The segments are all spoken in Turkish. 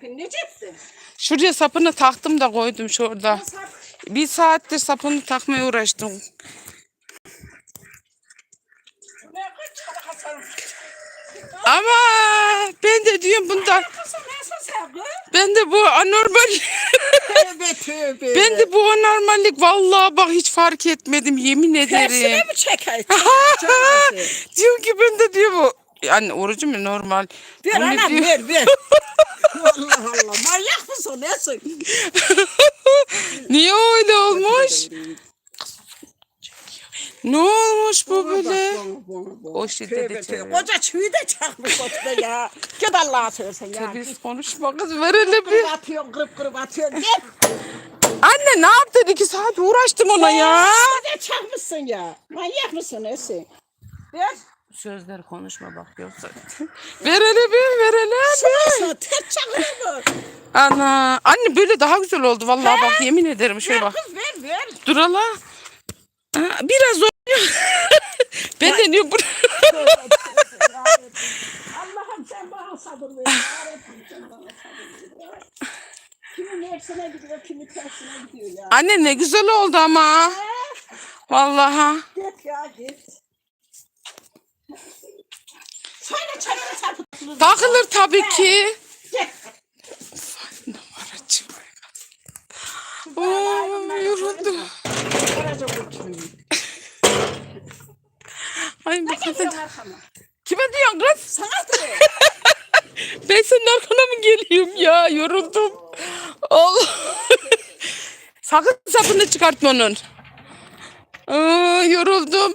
Pinleyeceksin. Şuraya sapını taktım da koydum şurada. Bir saattir sapını takmaya uğraştım. Ama ben de diyorum bunda ben de bu anormal Tövbe tövbe. ben de bu anormallik vallahi bak hiç fark etmedim yemin Tersine ederim. mi çekeyim? diyorum ki ben de diyor bu yani orucu mu normal. Ver Bu ne anam diyor? ver ver. Allah Allah manyak mısın nesin? Niye öyle olmuş? Ne olmuş bu böyle? O şiddeti Tövbe. Koca çivi de çakmış ortada ya. Git Allah'a söylesen ya. Biz konuşma kız ver hele bir. Kırıp atıyorsun kırıp kırıp atıyorsun. Git. Anne ne yaptın iki saat uğraştım ona ya. Ne çakmışsın ya? Manyak mısın nesin? Ver. Sözleri konuşma bak yoksa. ver hele bir ver hele bir. Şurası tek çakıyor mu? Ana anne böyle daha güzel oldu vallahi bak yemin ederim şöyle Ver bak. kız ver ver. Dur hala. Biraz zor. ben de diyorum bu- Allah'ım sen bana sabır ver. Yarabbim sen bana sabır ver. Kimin nersine gidiyor, kimin tersine gidiyor ya. Anne ne güzel oldu ama. Vallahi. Git ya git. Söyle çeneni sarpıtılır. Takılır tabii ki. Numaracı. Oo, yoruldum. Garajı kurtulun. Ay bu Ne kadın. diyorsun arkama? Kime diyorsun kız? Sana diyor. Ben senin arkana mı geliyorum ya? Yoruldum. Allah. Sakın sapını çıkartma onun. Aa, yoruldum.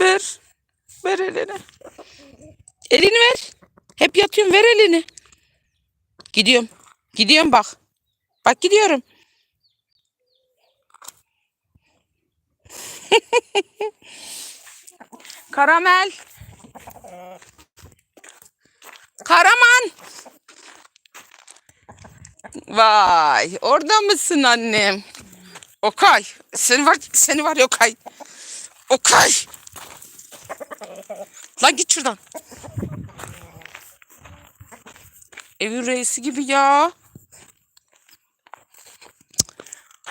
Ver. Ver elini. Elini ver. Hep yatıyorum ver elini. Gidiyorum. Gidiyorum bak. Bak gidiyorum. Karamel. Karaman. Vay, orada mısın annem? Okay, seni var, seni var Okay. Okay. Lan git şuradan. Evin reisi gibi ya.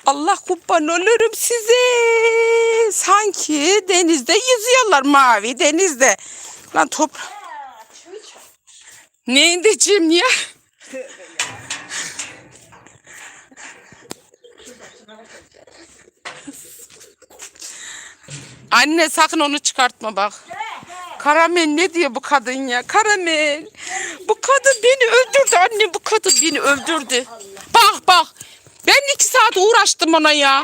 Allah kurban olurum size. Sanki denizde yüzüyorlar mavi denizde. Lan toprak. Neyindeciğim ya? Anne sakın onu çıkartma bak. Karamel ne diyor bu kadın ya? Karamel. Bu kadın beni öldürdü anne. Bu kadın beni öldürdü. Bak bak. Ben iki saat uğraştım ona ya.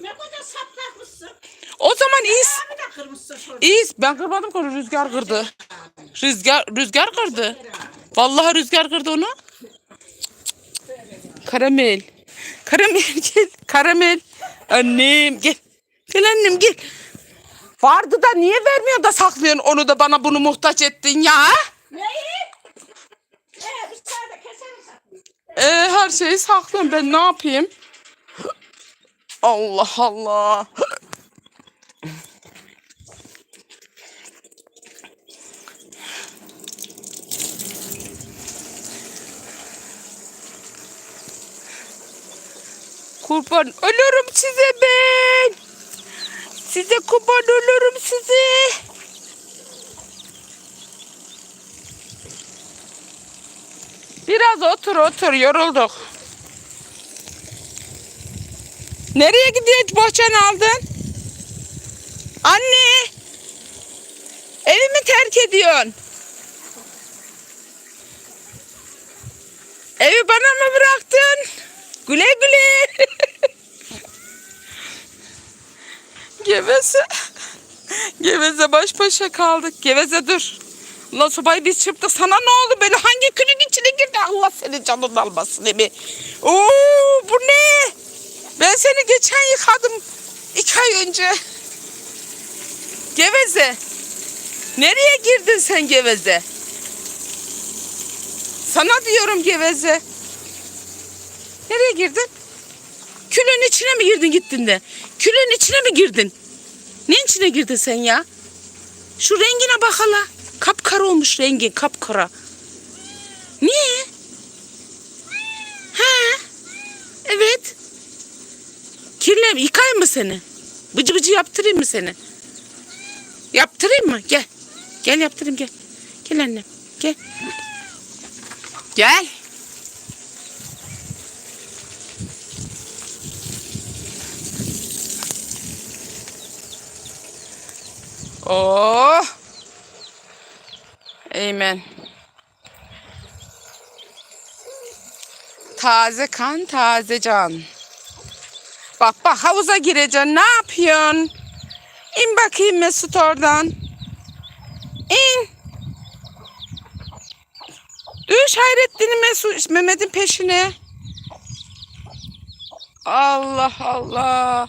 Ne kadar saplatmışsın. O zaman şöyle. İyi. Ben kırmadım ki onu rüzgar kırdı. Rüzgar rüzgar kırdı. Vallahi rüzgar kırdı onu. Karamel. Karamel gel. Karamel. Annem gel. Gel annem gel. Vardı da niye vermiyorsun da saklıyorsun onu da bana bunu muhtaç ettin ya? Neyi? Ee, sade keseriz. Ee, her şeyi saklıyorum ben ne yapayım? Allah Allah. Kurban ölürüm size ben. Size kurban ölürüm size. Biraz otur otur yorulduk. Nereye gidiyor bohçanı aldın? Anne. Evimi terk ediyorsun. Evi bana mı bıraktın? Güle güle. Geveze. Geveze baş başa kaldık. Geveze dur. La sobayı biz çırptık sana ne oldu böyle hangi külün içine girdi Allah seni canını almasın Emi. Oo bu ne? Ben seni geçen yıkadım iki ay önce. Geveze. Nereye girdin sen geveze? Sana diyorum geveze. Nereye girdin? Külün içine mi girdin gittin de? Külün içine mi girdin? Ne içine girdin sen ya? Şu rengine bak hala. Kapkara olmuş rengin kapkara. Niye? He. Evet. Kirle yıkayayım mı seni? Bıcı bıcı yaptırayım mı seni? Yaptırayım mı? Gel. Gel yaptırayım gel. Gel annem. Gel. Gel. Oh. Amen. Taze kan, taze can. Bak bak havuza gireceksin. Ne yapıyorsun? İn bakayım Mesut oradan. İn. Düş Hayrettin'i Mesut, Mehmet'in peşine. Allah Allah.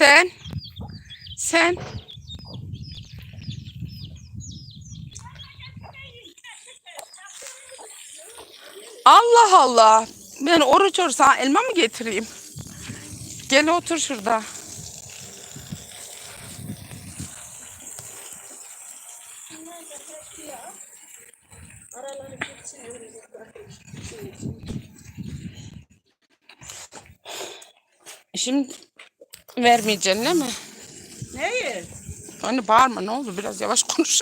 Sen, sen. Allah Allah. Ben oruç sana elma mı getireyim? Gel otur şurada. Şimdi vermeyeceksin değil mi? Neyi? Hani bağırma ne oldu biraz yavaş konuş.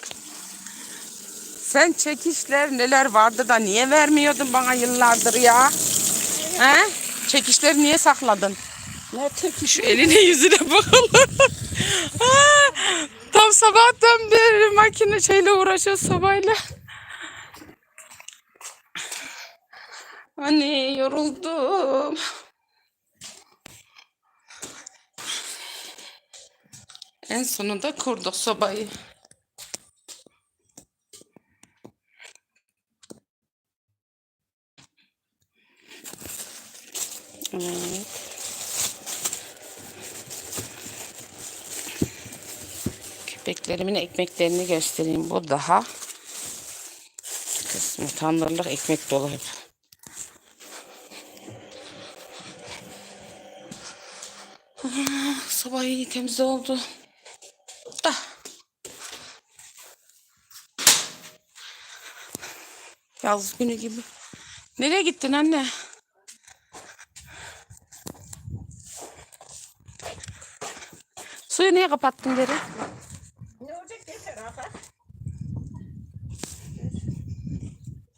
Sen çekişler neler vardı da niye vermiyordun bana yıllardır ya? He? Çekişleri niye sakladın? Ne tepki? Şu eline yüzüne bakalım. Tam sabahtan beri makine şeyle uğraşıyor sobayla. Hani yoruldum. En sonunda kurduk sobayı. Evet. Köpeklerimin ekmeklerini göstereyim. Bu daha kısmı tandırlık ekmek dolu hep. Ah, Sabah iyi temiz oldu. Yaz günü gibi. Nereye gittin anne? Suyu niye kapattın geri? Ne olacak yeter aha.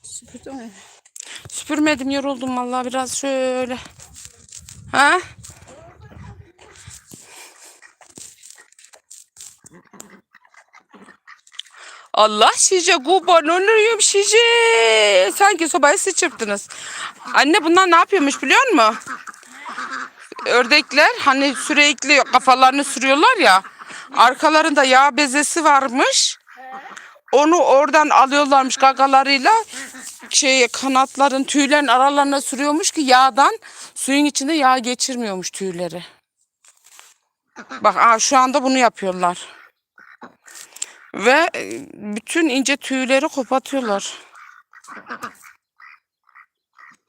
Süpürdün mü? Süpürmedim yoruldum vallahi biraz şöyle. Ha? Allah size kurban olurum size. Sanki sobayı siz çırptınız. Anne bunlar ne yapıyormuş biliyor musun? Ördekler hani sürekli kafalarını sürüyorlar ya. Arkalarında yağ bezesi varmış. Onu oradan alıyorlarmış gagalarıyla şey kanatların tüylerin aralarına sürüyormuş ki yağdan suyun içinde yağ geçirmiyormuş tüyleri. Bak aa, şu anda bunu yapıyorlar. Ve e, bütün ince tüyleri kopartıyorlar.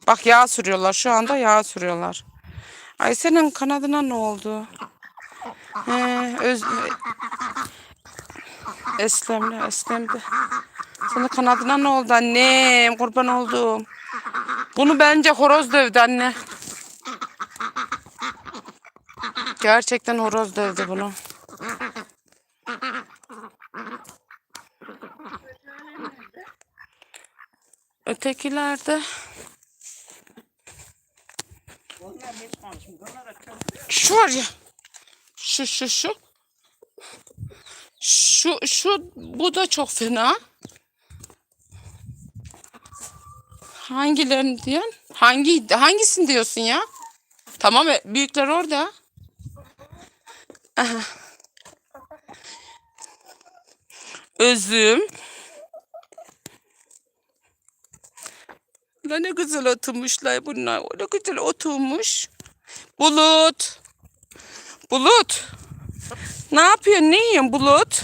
Bak yağ sürüyorlar. Şu anda yağ sürüyorlar. Ay senin kanadına ne oldu? He, öz... Eslemle, eslemdi. Senin kanadına ne oldu annem? Kurban oldum. Bunu bence horoz dövdü anne. Gerçekten horoz dövdü bunu. Ötekilerde şu var ya. Şu şu. Şu Şu şu bu da çok fena. Hangilerini diyorsun? Hangi hangisini diyorsun ya? Tamam e, büyükler orada. Aha. Özüm. La ne güzel oturmuşlar bunlar. Ne güzel oturmuş. Bulut. Bulut. Ne yapıyorsun? Ne yiyorsun Bulut?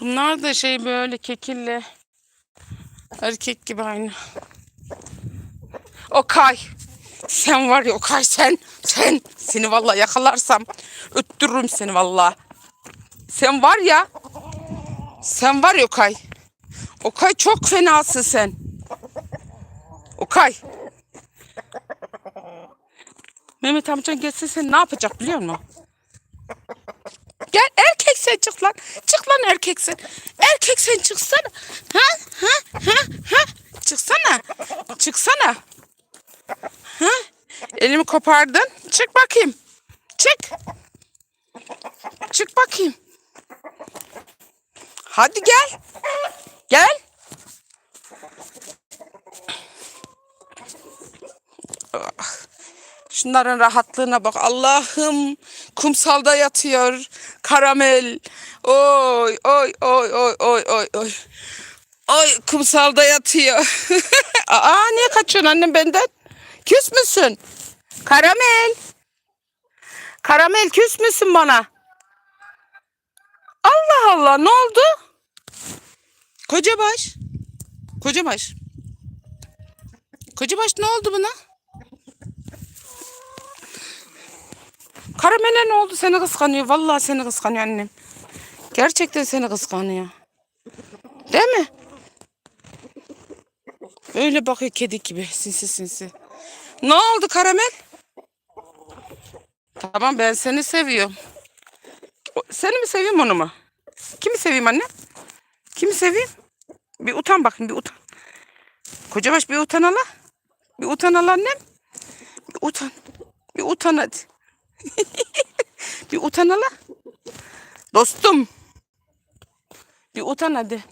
Bunlar da şey böyle kekilli. Erkek gibi aynı. Okay. Sen var ya Okay sen. Sen. Seni vallahi yakalarsam öttürürüm seni vallahi. Sen var ya. Sen var ya Okay. Okay çok fenasın sen. Okay. Mehmet amcan gelse sen ne yapacak biliyor musun? Gel erkek sen çık lan. Çık lan erkek sen. Erkek sen çıksana. Ha? Ha? Ha? Ha? Çıksana. Çıksana. Ha? Elimi kopardın. Çık bakayım. Çık. Çık bakayım. Hadi gel. Gel. Ah. Şunların rahatlığına bak. Allah'ım kumsalda yatıyor. Karamel. Oy oy oy oy oy oy oy. Oy kumsalda yatıyor. Aa niye kaçıyorsun annem benden? Küs müsün? Karamel. Karamel küs müsün bana? Allah Allah ne oldu? Kocabaş. Kocabaş. Kocabaş ne oldu buna? Karamele ne oldu? Seni kıskanıyor. Vallahi seni kıskanıyor annem. Gerçekten seni kıskanıyor. Değil mi? Öyle bakıyor kedi gibi sinsi sinsi. Ne oldu karamel? Tamam ben seni seviyorum. Seni mi seveyim onu mu? Kimi seveyim anne? Kimi seveyim? Bir utan bakayım bir utan. Kocabaş bir utan ala. Bir utan ala annem. Bir utan. Bir utan hadi. bir utan ala. Dostum. Bir utan hadi.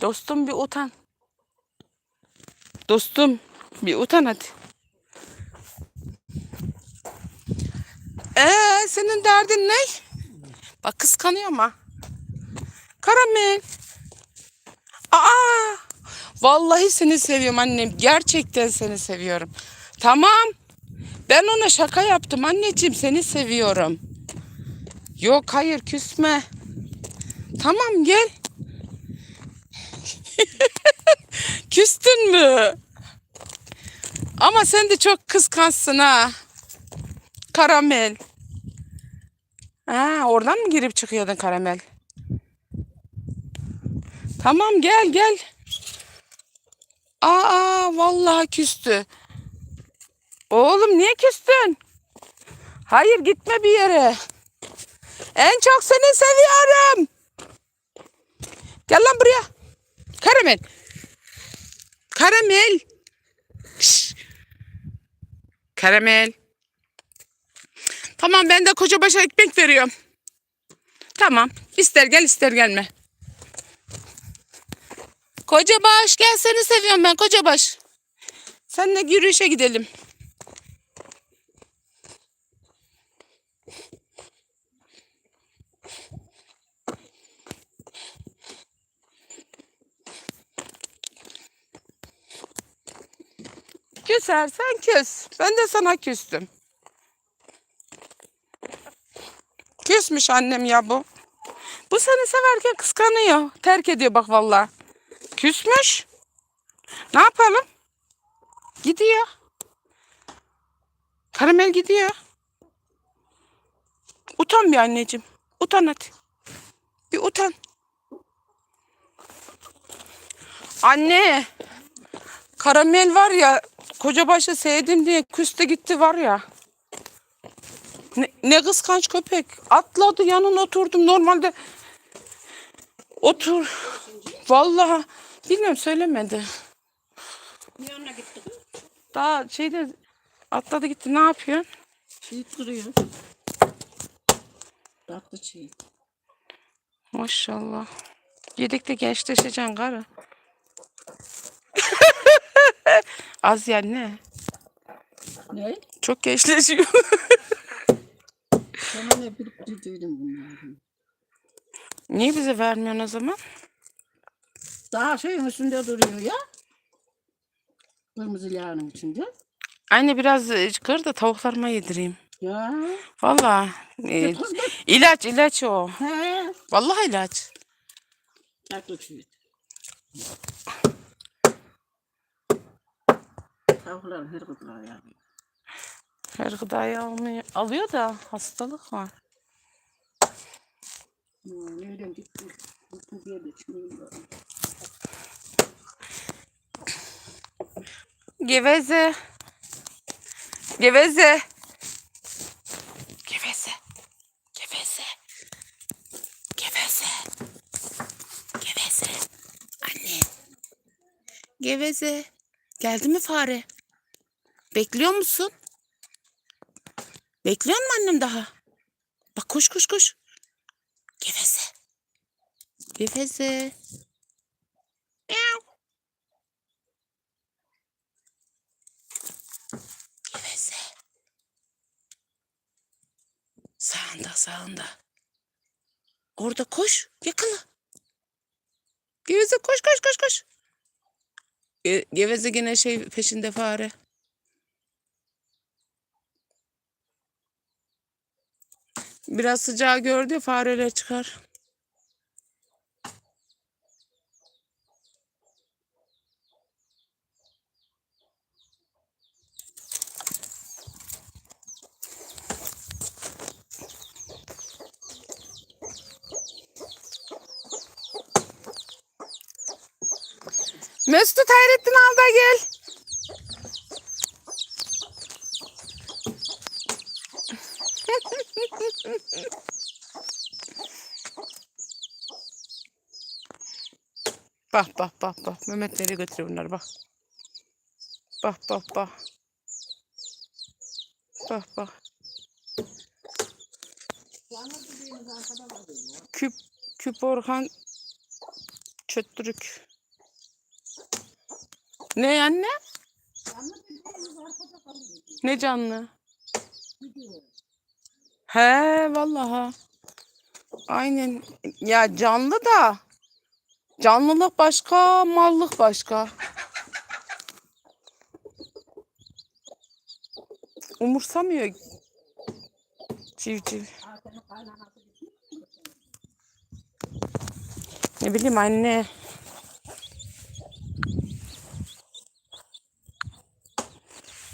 Dostum bir utan. Dostum bir utan hadi. Ee, senin derdin ne? Bak kıskanıyor ama. Karamel. Aa! Vallahi seni seviyorum annem. Gerçekten seni seviyorum. Tamam. Ben ona şaka yaptım anneciğim. Seni seviyorum. Yok hayır küsme. Tamam gel. Küstün mü? Ama sen de çok kıskansın ha. Karamel. Ha, oradan mı girip çıkıyordun karamel? Tamam gel gel. Aa vallahi küstü. Oğlum niye küstün? Hayır gitme bir yere. En çok seni seviyorum. Gel lan buraya. Karamel. Karamel. Şş. Karamel. Tamam ben de koca başa ekmek veriyorum. Tamam. İster gel ister gelme. Koca baş gel seni seviyorum ben koca baş. Seninle yürüyüşe gidelim. Küsersen küs. Ben de sana küstüm. Küsmüş annem ya bu. Bu seni severken kıskanıyor. Terk ediyor bak vallahi. Küsmüş. Ne yapalım? Gidiyor. Karamel gidiyor. Utan bir anneciğim. Utan hadi. Bir utan. Anne. Karamel var ya koca başa sevdim diye küste gitti var ya. Ne, ne kıskanç köpek. Atladı yanına oturdum. Normalde otur. Vallahi bilmiyorum söylemedi. Yanına gittik. Daha şeyde Atladı gitti. Ne yapıyorsun? Çiğit kırıyor. Tatlı çiğit. Maşallah. Yedikte gençleşeceksin karı. Az yani ne? Ne? Çok gençleşiyor. Sana ne biriktirdiydim bunları. Niye bize vermiyorsun o zaman? Daha şeyin üstünde duruyor ya. Kırmızı yağının içinde. Anne biraz e, kır da tavuklarıma yedireyim. Ya. Vallahi e, ilaç ilaç o. He. Vallahi ilaç. Tatlı çiğit. Tavuklar her gıdılar ya. Her gıdayı almıyor. Alıyor da hastalık var. Hmm, Nereden gitti? Bu bir de çiğneyim böyle. Geveze. Geveze. Geveze. Geveze. Geveze. Geveze. Anne. Geveze. Geldi mi fare? Bekliyor musun? Bekliyor mu annem daha? Bak koş koş koş. Geveze. Geveze. Miau. Geveze. Sağında sağında. Orada koş yakala. Geveze koş koş koş koş. Ge- Geveze gene şey peşinde fare. Biraz sıcağı gördü fareler çıkar. Mesut Hayrettin al da gel. Bak bak bak bak. Mehmet nereye götürüyor bunları bak. Bak bak bak. Bak bak. Küp, küp Orhan Çöttürük. Ne anne? Ne canlı? He vallahi. Aynen. Ya canlı da canlılık başka, mallık başka. Umursamıyor civciv. Ne bileyim anne.